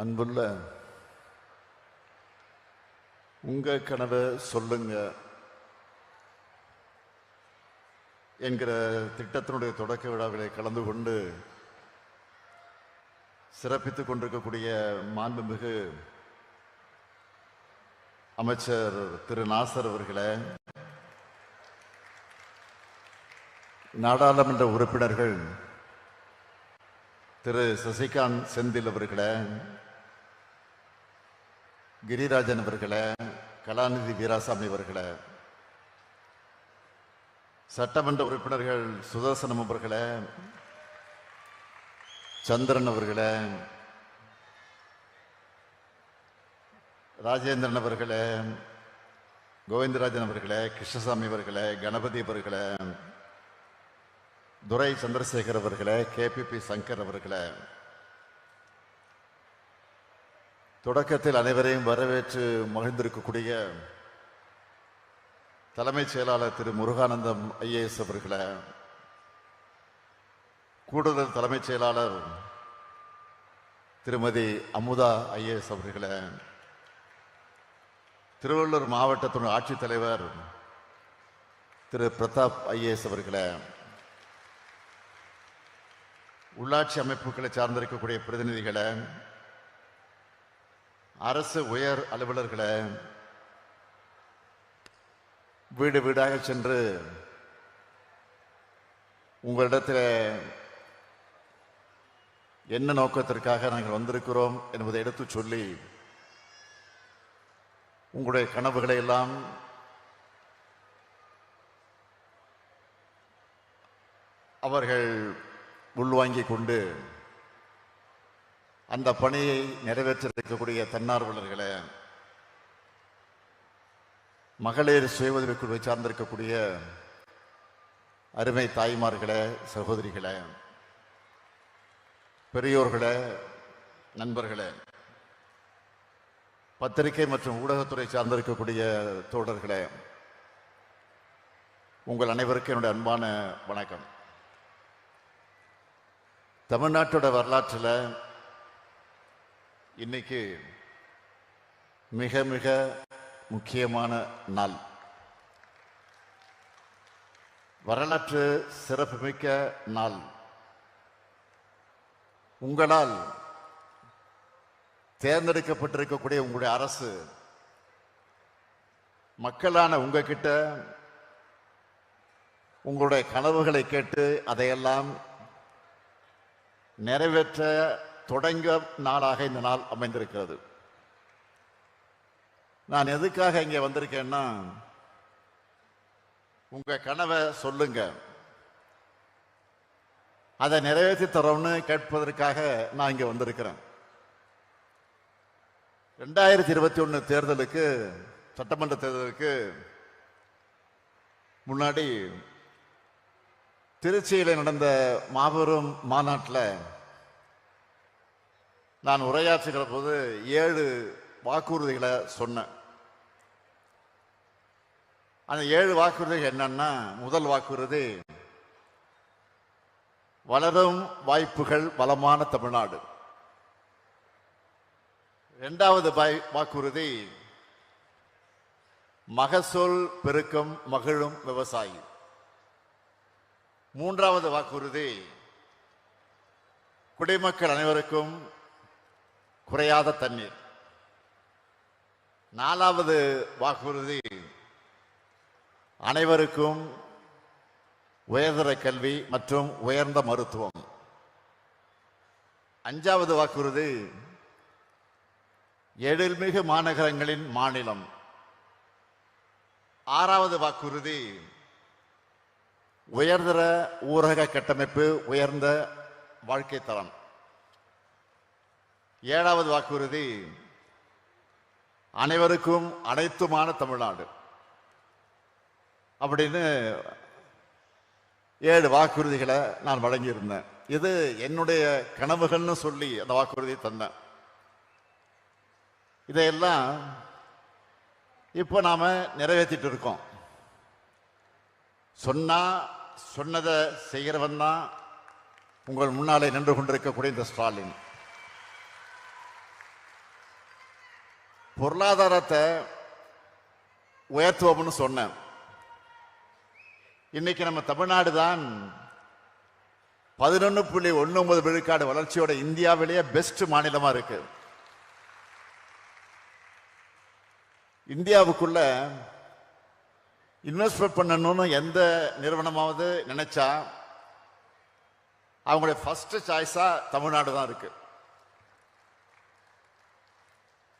அன்புள்ள உங்க கனவை சொல்லுங்க என்கிற திட்டத்தினுடைய தொடக்க விழாவிலே கலந்து கொண்டு சிறப்பித்துக் கொண்டிருக்கக்கூடிய மாண்புமிகு அமைச்சர் திரு நாசர் அவர்களே நாடாளுமன்ற உறுப்பினர்கள் திரு சசிகாந்த் செந்தில் அவர்களே கிரிராஜன் அவர்களை கலாநிதி வீராசாமி அவர்களை சட்டமன்ற உறுப்பினர்கள் சுதர்சனம் அவர்களை சந்திரன் அவர்களை ராஜேந்திரன் அவர்களே கோவிந்தராஜன் அவர்களே கிருஷ்ணசாமி அவர்களே கணபதி அவர்களை துரை சந்திரசேகர் அவர்களை கேபிபி சங்கர் அவர்களை தொடக்கத்தில் அனைவரையும் வரவேற்று மகிழ்ந்திருக்கக்கூடிய தலைமைச் செயலாளர் திரு முருகானந்தம் ஐஏஎஸ் அவர்களை கூடுதல் தலைமைச் செயலாளர் திருமதி அமுதா ஐஏஎஸ் அவர்களை திருவள்ளூர் மாவட்டத்தின் ஆட்சித்தலைவர் திரு பிரதாப் ஐஏஎஸ் அவர்களை உள்ளாட்சி அமைப்புகளை சார்ந்திருக்கக்கூடிய பிரதிநிதிகளை அரசு உயர் அலுவலர்களை வீடு வீடாக சென்று உங்களிடத்தில் என்ன நோக்கத்திற்காக நாங்கள் வந்திருக்கிறோம் என்பதை எடுத்து சொல்லி உங்களுடைய கனவுகளை எல்லாம் அவர்கள் உள்வாங்கிக் கொண்டு அந்த பணியை நிறைவேற்றிருக்கக்கூடிய தன்னார்வலர்களே மகளிர் சுய உதவிக்குழுவை சார்ந்திருக்கக்கூடிய அருமை தாய்மார்களே சகோதரிகளே பெரியோர்களே நண்பர்களே பத்திரிகை மற்றும் ஊடகத்துறை சார்ந்திருக்கக்கூடிய தோழர்களே உங்கள் அனைவருக்கும் என்னுடைய அன்பான வணக்கம். தமிழ்நாட்டோட வரலாற்றில் இன்னைக்கு மிக மிக முக்கியமான நாள். வரலாற்று சிறப்புமிக்க நாள். உங்களால் தேர்ந்தெடுக்கப்பட்டிருக்கக்கூடிய உங்களுடைய அரசு மக்களான உங்ககிட்ட உங்களுடைய கனவுகளை கேட்டு அதையெல்லாம் நிறைவேற்ற தொடங்க நாளாக இந்த நாள் அமைந்திருக்கிறது. நான் எதுக்காக இங்கே வந்திருக்கேன்னா உங்கள் கனவை சொல்லுங்க. அதை நிறைவேற்றி தரோம்னு கேட்பதற்காக நான் இங்கே வந்திருக்கிறேன். ரெண்டாயிரத்தி இருபத்தி ஒன்று தேர்தலுக்கு சட்டமன்ற தேர்தலுக்கு முன்னாடி திருச்சியில் நடந்த மாபெரும் மாநாட்டில் நான் உரையாற்றுகிற போது ஏழு வாக்குறுதிகளை சொன்னேன். அந்த ஏழு வாக்குறுதிகள் என்னன்னா முதல் வாக்குறுதி வளரும் வாய்ப்புகள் வளமான தமிழ்நாடு. இரண்டாவது வாய்- வாக்குறுதி மகசூல் பெருக்கம் மகிழும் விவசாயி. மூன்றாவது வாக்குறுதி குடிமக்கள் அனைவருக்கும் குறையாத தண்ணீர். நாலாவது வாக்குறுதி அனைவருக்கும் உயர்தர கல்வி மற்றும் உயர்ந்த மருத்துவம். அஞ்சாவது வாக்குறுதி எழில்மிகு மாநகரங்களின் மாநிலம். ஆறாவது வாக்குறுதி உயர்தர ஊரக கட்டமைப்பு உயர்ந்த வாழ்க்கை தரம். ஏழாவது வாக்குறுதி. அனைவருக்கும் அனைத்துமான தமிழ்நாடு. அப்படின்னு ஏழு வாக்குறுதிகளை நான் வழங்கியிருந்தேன். இது என்னுடைய கனவுகள்னு சொல்லி அந்த வாக்குறுதியை தந்தேன். இதையெல்லாம் இப்போ நாம் நிறைவேற்றிட்டு இருக்கோம். சொன்னால் சொன்னதை செய்கிறவன் தான் உங்கள் முன்னாலே நின்று கொண்டிருக்கக்கூடிய இந்த ஸ்டாலின். பொருளாதாரத்தை உயர்த்துவோம்னு சொன்னேன். இன்னைக்கு நம்ம தமிழ்நாடு தான் பதினொன்று புள்ளி ஒன்று ஒன்பது விழுக்காடு வளர்ச்சியோட இந்தியாவிலேயே பெஸ்ட் மாநிலமாக இருக்கு. இந்தியாவுக்குள்ள இன்வெஸ்ட்மெண்ட் பண்ணணும்னு எந்த நிறுவனமாவது நினைச்சா அவங்களுடைய ஃபர்ஸ்ட் சாய்ஸாக தமிழ்நாடு தான் இருக்குது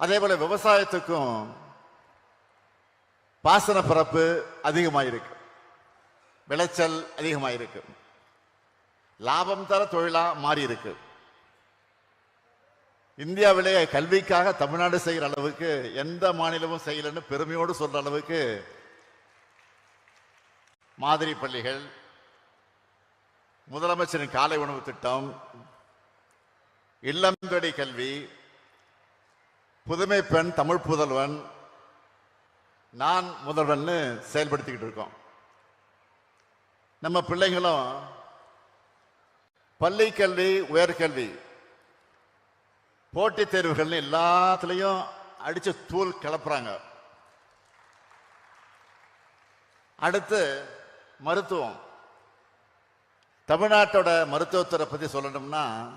அதே போல விவசாயத்துக்கும் பாசன பரப்பு அதிகமாயிருக்கு. விளைச்சல் அதிகமாயிருக்கு. லாபம் தர தொழிலா மாறி இருக்கு இந்தியாவிலே கல்விக்காக தமிழ்நாடு செய்கிற அளவுக்கு எந்த மாநிலமும் செய்யலன்னு பெருமையோடு சொல்ற அளவுக்கு மாதிரி பள்ளிகள் முதலமைச்சரின் காலை உணவு திட்டம் இல்லந்தொடி கல்வி புதுமை பெண் தமிழ் புதல்வன். நான் முதல்வன்னு செயல்படுத்திக்கிட்டு இருக்கோம். நம்ம பிள்ளைங்களும் பள்ளி கல்வி உயர்கல்வி போட்டித் தேர்வுகள்னு எல்லாத்துலேயும் அடித்து தூள் கிளப்புறாங்க. அடுத்து மருத்துவம். தமிழ்நாட்டோட மருத்துவத்துறை பற்றி சொல்லணும்னா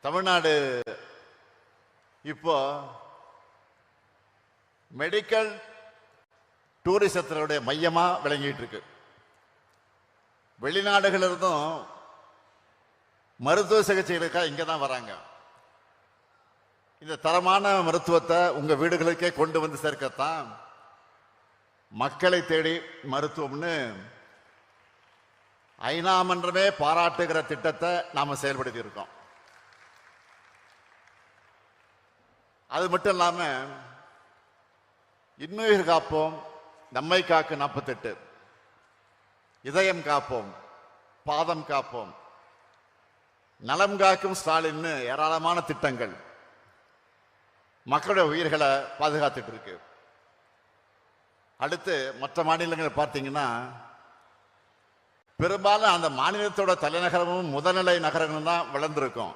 தமிழ்நாடு இப்போ மெடிக்கல் டூரிசத்தினுடைய மையமாக விளங்கிட்டு இருக்கு வெளிநாடுகள் இருந்தும் மருத்துவ சிகிச்சைகளுக்காக இங்கே தான் வராங்க. இந்த தரமான மருத்துவத்தை உங்கள் வீடுகளுக்கே கொண்டு வந்து சேர்க்கத்தான் மக்களை தேடி மருத்துவம்னு ஐநா மன்றமே பாராட்டுகிற திட்டத்தை நாம் செயல்படுத்தி இருக்கோம் அது மட்டும் இல்லாமல் இன்னுயிர் காப்போம் நம்மை காக்கு நாற்பத்தெட்டு இதயம் காப்போம் பாதம் காப்போம். நலம் காக்கும் ஸ்டாலின்னு ஏராளமான திட்டங்கள். மக்களுடைய உயிர்களை பாதுகாத்துட்டு இருக்கு அடுத்து மற்ற மாநிலங்களை பார்த்தீங்கன்னா பெரும்பாலும் அந்த மாநிலத்தோட தலைநகரமும் முதல்நிலை நகரங்களும் தான் வளர்ந்துருக்கும்.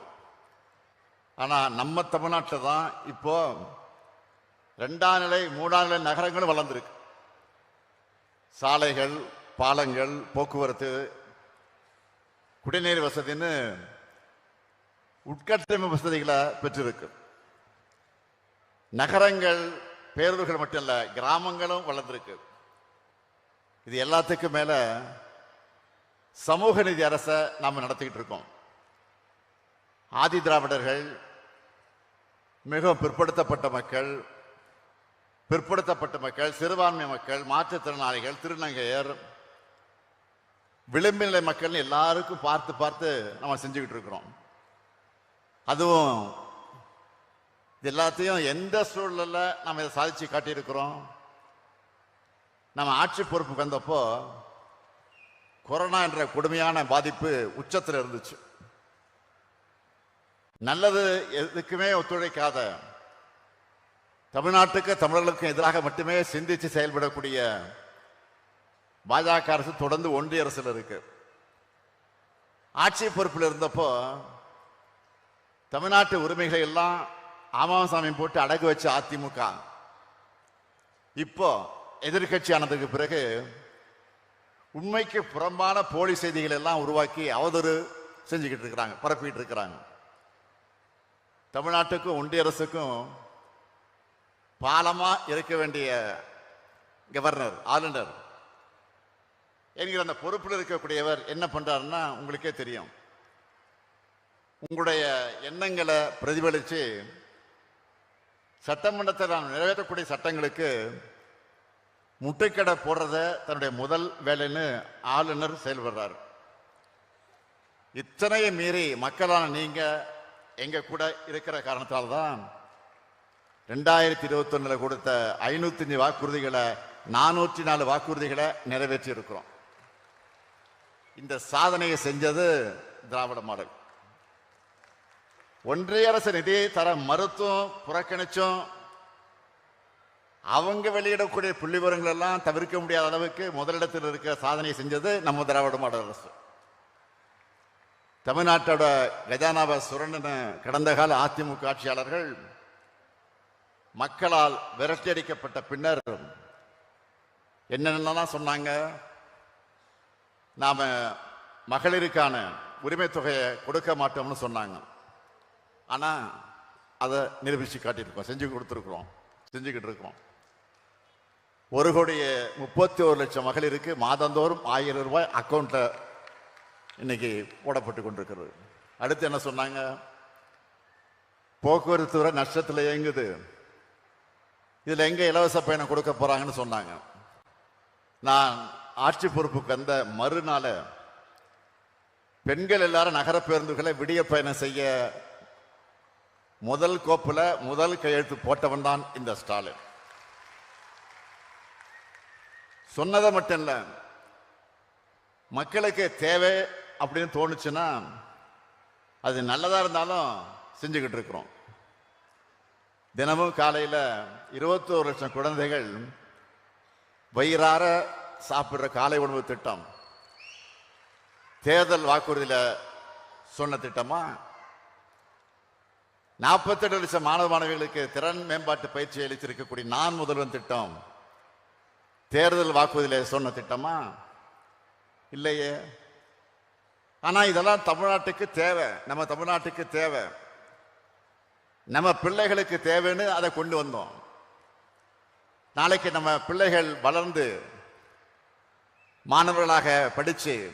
ஆனால் நம்ம தமிழ்நாட்டில் தான் இப்போ ரெண்டாம் நிலை மூணாம் நிலை நகரங்களும் வளர்ந்துருக்கு. சாலைகள் பாலங்கள் போக்குவரத்து குடிநீர் வசதின்னு உட்கட்டமைப்பு வசதிகளை பெற்றிருக்கு. நகரங்கள் பேருந்துகள் மட்டும் இல்லை கிராமங்களும் வளர்ந்துருக்கு. இது எல்லாத்துக்கும் மேல சமூக நீதி அரசை நாம் நடத்திக்கிட்டு இருக்கோம். ஆதி திராவிடர்கள் மிகவும் பிற்படுத்தப்பட்ட மக்கள் பிற்படுத்தப்பட்ட மக்கள் சிறுபான்மை மக்கள் மாற்றுத்திறனாளிகள் திருநங்கையர் விளிம்பு நிலை மக்கள் எல்லாருக்கும் பார்த்து பார்த்து நம்ம செஞ்சுக்கிட்டு இருக்கிறோம். அதுவும் எல்லாத்தையும் எந்த சூழலில் நம்ம இதை சாதிச்சு காட்டியிருக்கிறோம்? நம்ம ஆட்சி பொறுப்புக்கு வந்தப்போ கொரோனா என்ற கொடுமையான பாதிப்பு உச்சத்தில் இருந்துச்சு. நல்லது எதுக்குமே ஒத்துழைக்காத. தமிழ்நாட்டுக்கு தமிழர்களுக்கும் எதிராக மட்டுமே சிந்திச்சு செயல்படக்கூடிய பாஜக அரசு தொடர்ந்து ஒன்றிய அரசில் இருக்கு. ஆட்சி பொறுப்பில் இருந்தப்போ தமிழ்நாட்டு உரிமைகளை எல்லாம் ஆமாசாமி போட்டு அடகு வச்ச அதிமுக. இப்போ எதிர்கட்சி ஆனதுக்கு பிறகு உண்மைக்கு புறம்பான போலி செய்திகள் எல்லாம் உருவாக்கி அவதூறு செஞ்சுக்கிட்டு இருக்கிறாங்க பரப்பிட்டு இருக்கிறாங்க. தமிழ்நாட்டுக்கும் ஒன்றிய அரசுக்கும் பாலமாக இருக்க வேண்டிய கவர்னர் ஆளுநர் என்கிற அந்த பொறுப்பில் இருக்கக்கூடியவர் என்ன பண்ணுறாருன்னா உங்களுக்கே தெரியும். உங்களுடைய எண்ணங்களை பிரதிபலித்து சட்டமன்றத்தில் நாம் நிறைவேற்றக்கூடிய சட்டங்களுக்கு முட்டைக்கடை போடுறத தன்னுடைய முதல் வேலைன்னு ஆளுநர் செயல்படுறார். இத்தனையை மீறி மக்களான நீங்கள் எங்க கூட இருக்கிற காரணத்தால் தான் ரெண்டாயிரத்தி இருபத்தி ஒண்ணுல கொடுத்த ஐநூத்தி அஞ்சு வாக்குறுதிகளை நானூற்றி நாலு வாக்குறுதிகளை நிறைவேற்றி இருக்கிறோம் இந்த சாதனையை செஞ்சது திராவிட மாடல். ஒன்றிய அரசு நிதியை தர மறுத்தும் புறக்கணிச்சும் அவங்க வெளியிடக்கூடிய புள்ளி விவரங்கள் எல்லாம் தவிர்க்க முடியாத அளவுக்கு முதலிடத்தில் இருக்க சாதனையை செஞ்சது நம்ம திராவிட மாடல் அரசு. தமிழ்நாட்டோட கஜானாவை சுரண்டின கடந்த கால அதிமுக ஆட்சியாளர்கள் மக்களால் விரட்டியடிக்கப்பட்ட பின்னர் என்னென்னலாம் சொன்னாங்க? நாம் மகளிருக்கான உரிமை தொகையை கொடுக்க மாட்டோம்னு சொன்னாங்க. ஆனால் அதை நிரூபித்து காட்டியிருக்கோம். செஞ்சு கொடுத்துருக்குறோம். செஞ்சுக்கிட்டு இருக்கிறோம் ஒரு கோடியே முப்பத்தி ஒரு லட்சம் மகளிருக்கு மாதந்தோறும் ஆயிரம் ரூபாய் அக்கௌண்ட்டில் இன்னைக்கு போடப்பட்டு கொண்டிருக்கிறது. அடுத்து என்ன சொன்னாங்க? போக்குவரத்து துறை நஷ்டத்தில் இயங்குது. இதில் எங்கே இலவச பயணம் கொடுக்க போறாங்கன்னு சொன்னாங்க. நான் ஆட்சி பொறுப்புக்கு வந்த மறுநாள பெண்கள் எல்லாரும் நகர பேருந்துகளை விடிய பயணம் செய்ய முதல் கோப்பில் முதல் கையெழுத்து போட்டவன் தான் இந்த ஸ்டாலின். சொன்னதை மட்டும் இல்லை மக்களுக்கு தேவை அப்படின்னு தோணுச்சுன்னா அது நல்லதாக இருந்தாலும் செஞ்சுக்கிட்டு இருக்கிறோம். தினமும் காலையில் இருபத்தோரு லட்சம் குழந்தைகள் வயிறார சாப்பிட்ற காலை உணவு திட்டம். தேர்தல் வாக்குறுதியில் சொன்ன திட்டமா நாற்பத்தெட்டு லட்சம் மாணவ மாணவிகளுக்கு திறன் மேம்பாட்டு பயிற்சி அளித்திருக்கக்கூடிய நான் முதல்வன் திட்டம் தேர்தல் வாக்குறுதியில் சொன்ன திட்டமா? இல்லையே. ஆனால் இதெல்லாம் தமிழ்நாட்டுக்கு தேவை. நம்ம தமிழ்நாட்டுக்கு தேவை. நம்ம பிள்ளைகளுக்கு தேவைன்னு அதை கொண்டு வந்தோம். நாளைக்கு நம்ம பிள்ளைகள் வளர்ந்து மாணவர்களாக படித்து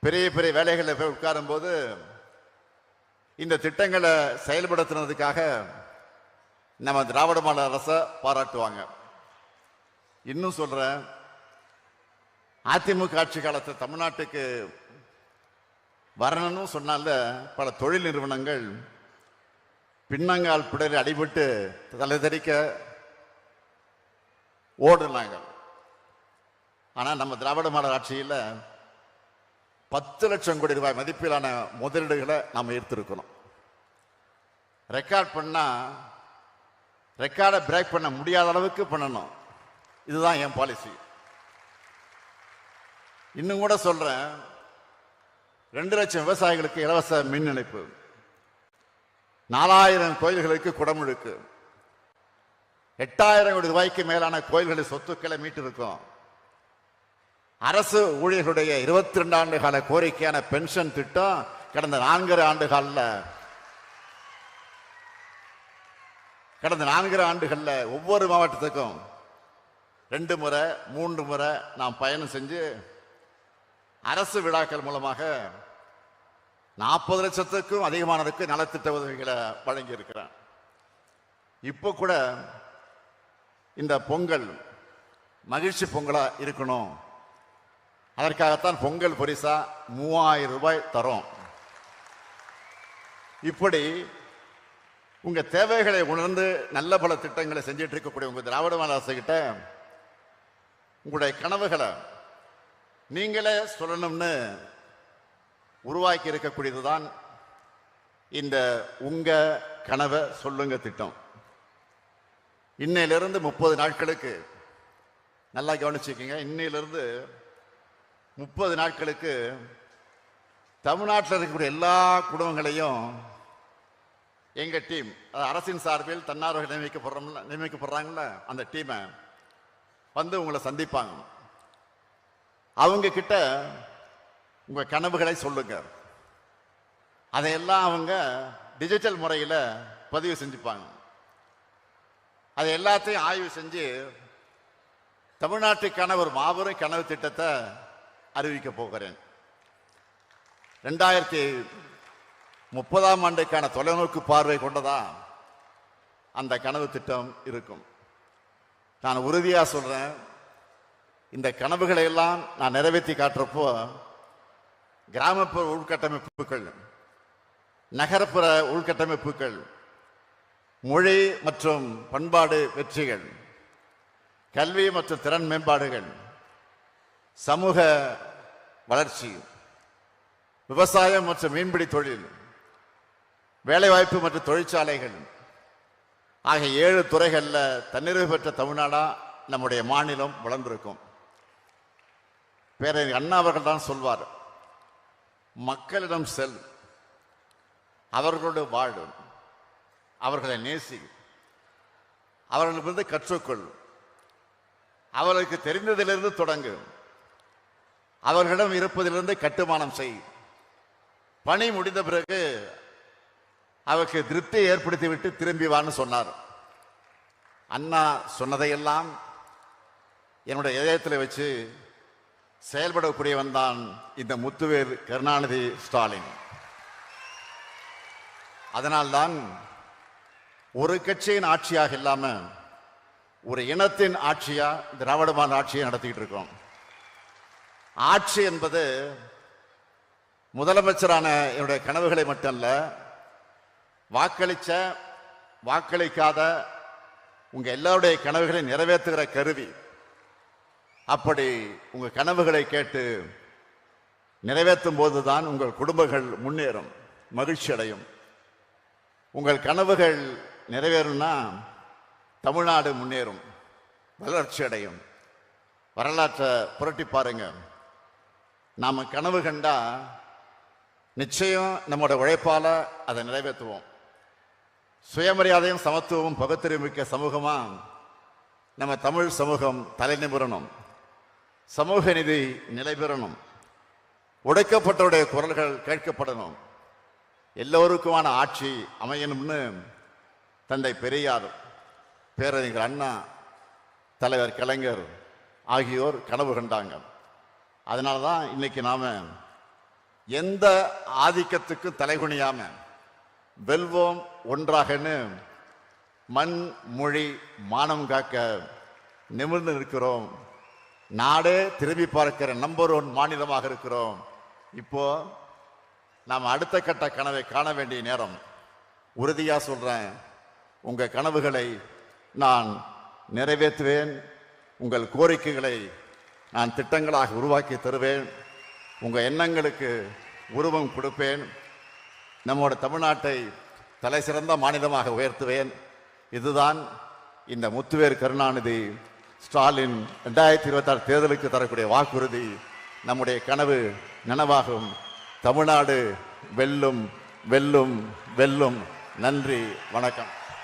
பெரிய பெரிய வேலைகளில் போய் உட்காரும் போது இந்த திட்டங்களை செயல்படுத்துனதுக்காக நம்ம திராவிட மாநில அரசை பாராட்டுவாங்க. இன்னும் சொல்கிறேன் அதிமுக ஆட்சி காலத்தில் தமிழ்நாட்டுக்கு வரணும்னு சொன்னால பல தொழில் நிறுவனங்கள் பின்னங்கால் பிடர் அடிபட்டு தலைதறிக்க ஓடுனாங்க ஆனால் நம்ம திராவிட மாடல் ஆட்சியில் பத்து லட்சம் கோடி ரூபாய் மதிப்பிலான முதலீடுகளை நாம் ஈர்த்திருக்கணும். ரெக்கார்ட் பண்ணால் ரெக்கார்டை பிரேக் பண்ண முடியாத அளவுக்கு பண்ணணும். இதுதான் என் பாலிசி. இன்னும் கூட சொல்கிறேன் ரெண்டு லட்சம் விவசாயிகளுக்கு இலவச மின் இணைப்பு. நாலாயிரம் கோயில்களுக்கு குடமுழுக்கு. எட்டாயிரம் கோடி ரூபாய்க்கு மேலான கோயில்களின் சொத்துக்களை மீட்டிருக்கோம். அரசு ஊழியர்களுடைய இருபத்தி ரெண்டு ஆண்டு கால கோரிக்கையான பென்ஷன் திட்டம் கடந்த நான்கரை ஆண்டு காலில் கடந்த நான்கரை ஆண்டுகளில் ஒவ்வொரு மாவட்டத்துக்கும் ரெண்டு முறை மூன்று முறை நாம் பயணம் செஞ்சு அரசு விழாக்கள் மூலமாக நாற்பது லட்சத்துக்கும் அதிகமானதுக்கு நலத்திட்ட உதவிகளை வழங்கி இருக்கிறேன் இப்போ கூட இந்த பொங்கல் மகிழ்ச்சி பொங்கலாக இருக்கணும். அதற்காகத்தான் பொங்கல் பரிசா மூவாயிரம் ரூபாய் தரும். இப்படி உங்க தேவைகளை உணர்ந்து நல்ல பல திட்டங்களை செஞ்சிட்டு இருக்கக்கூடிய உங்க திராவிட மாடல் உங்களுடைய கனவுகளை நீங்களே சொல்லணும்னு உருவாக்கி இருக்கக்கூடியது தான் இந்த உங்க கனவை சொல்லுங்க திட்டம். இன்னையிலிருந்து முப்பது நாட்களுக்கு நல்லா கவனிச்சுக்கோங்க இன்னையிலிருந்து முப்பது நாட்களுக்கு தமிழ்நாட்டில் இருக்கக்கூடிய எல்லா குடும்பங்களையும் எங்கள் டீம் அரசின் சார்பில் தன்னார்வர்கள் நியமிக்கப்படுறோம்ல நியமிக்கப்படுறாங்கள அந்த டீமை வந்து உங்களை சந்திப்பாங்க. அவங்க கிட்ட உங்கள் கனவுகளை சொல்லுங்கள் அதையெல்லாம் அவங்க டிஜிட்டல் முறையில் பதிவு செஞ்சுப்பாங்க. அதை எல்லாத்தையும் ஆய்வு செஞ்சு தமிழ்நாட்டுக்கான ஒரு மாபெரும் கனவு திட்டத்தை அறிவிக்க போகிறேன். ரெண்டாயிரத்தி முப்பதாம் ஆண்டுக்கான தொலைநோக்கு பார்வை கொண்டதா அந்த கனவு திட்டம் இருக்கும். நான் உறுதியாக சொல்கிறேன் இந்த கனவுகளை எல்லாம் நான் நிறைவேற்றி காட்டுறப்போ கிராமப்புற உள்கட்டமைப்புகள் நகரப்புற உள்கட்டமைப்புகள் மொழி மற்றும் பண்பாடு வெற்றிகள் கல்வி மற்றும் திறன் மேம்பாடுகள் சமூக வளர்ச்சி விவசாயம் மற்றும் மீன்பிடி தொழில் வேலைவாய்ப்பு மற்றும் தொழிற்சாலைகள் ஆகிய ஏழு துறைகளில் தன்னிறைவு பெற்ற தமிழ்நாடா நம்முடைய மாநிலம் வளர்ந்திருக்கும். பேரறிஞர் அண்ணா அவர்கள் தான் சொல்வார் மக்களிடம் செல் அவர்களோடு வாழும். அவர்களை நேசி அவர்களிடமிருந்து கற்றுக்கொள் அவர்களுக்கு தெரிந்ததிலிருந்து தொடங்கு அவர்களிடம் இருப்பதிலிருந்து கட்டுமானம் செய் பணி முடிந்த பிறகு அவருக்கு திருப்தியை ஏற்படுத்திவிட்டு திரும்பி வான்னு சொன்னார். அண்ணா சொன்னதையெல்லாம் என்னுடைய இதயத்தில் வச்சு செயல்படக்கூடியவன் தான் இந்த முத்துவேர் கருணாநிதி ஸ்டாலின். அதனால்தான் ஒரு கட்சியின் ஆட்சியாக இல்லாமல் ஒரு இனத்தின் ஆட்சியாக திராவிட ஆட்சியை நடத்திக்கிட்டு இருக்கோம். ஆட்சி என்பது முதலமைச்சரான என்னுடைய கனவுகளை மட்டுமல்ல வாக்களித்த வாக்களிக்காத உங்கள் எல்லாருடைய கனவுகளை நிறைவேற்றுகிற கருவி. அப்படி உங்கள் கனவுகளை கேட்டு நிறைவேற்றும் போது தான் உங்கள் குடும்பங்கள் முன்னேறும் மகிழ்ச்சி அடையும். உங்கள் கனவுகள் நிறைவேறும்னா தமிழ்நாடு முன்னேறும் வளர்ச்சி அடையும். வரலாற்றை புரட்டி பாருங்க. நாம் கனவு கண்டா நிச்சயம் நம்மோட உழைப்பால் அதை நிறைவேற்றுவோம். சுயமரியாதையும் சமத்துவமும் பகுத்தறிவுமிக்க சமூகமாக நம்ம தமிழ் சமூகம் தலை சமூக நிதி நிலை பெறணும் குரல்கள் கேட்கப்படணும். எல்லோருக்குமான ஆட்சி அமையணும்னு தந்தை பெரியார் பேரறிஞர் அண்ணா தலைவர் கலைஞர் ஆகியோர் கனவு கண்டாங்க. அதனால தான் இன்னைக்கு நாம் எந்த ஆதிக்கத்துக்கும் தலைகுனியாம வெல்வோம் ஒன்றாகன்னு மண் மொழி மானம் காக்க நிமிர்ந்து நிற்கிறோம். நாடே திரும்பி பார்க்கிற நம்பர் ஒன் மாநிலமாக இருக்கிறோம். இப்போ நாம் அடுத்த கட்ட கனவை காண வேண்டிய நேரம். உறுதியாக சொல்கிறேன் உங்கள் கனவுகளை நான் நிறைவேற்றுவேன். உங்கள் கோரிக்கைகளை நான் திட்டங்களாக உருவாக்கி தருவேன். உங்கள் எண்ணங்களுக்கு உருவம் கொடுப்பேன். நம்மோட தமிழ்நாட்டை தலை சிறந்த மாநிலமாக உயர்த்துவேன். இதுதான் இந்த முத்துவேர் கருணாநிதி ஸ்டாலின் ரெண்டாயிரத்தி இருபத்தாறு தேர்தலுக்கு தரக்கூடிய வாக்குறுதி நம்முடைய கனவு நனவாகும். தமிழ்நாடு வெல்லும் வெல்லும் வெல்லும். நன்றி வணக்கம்.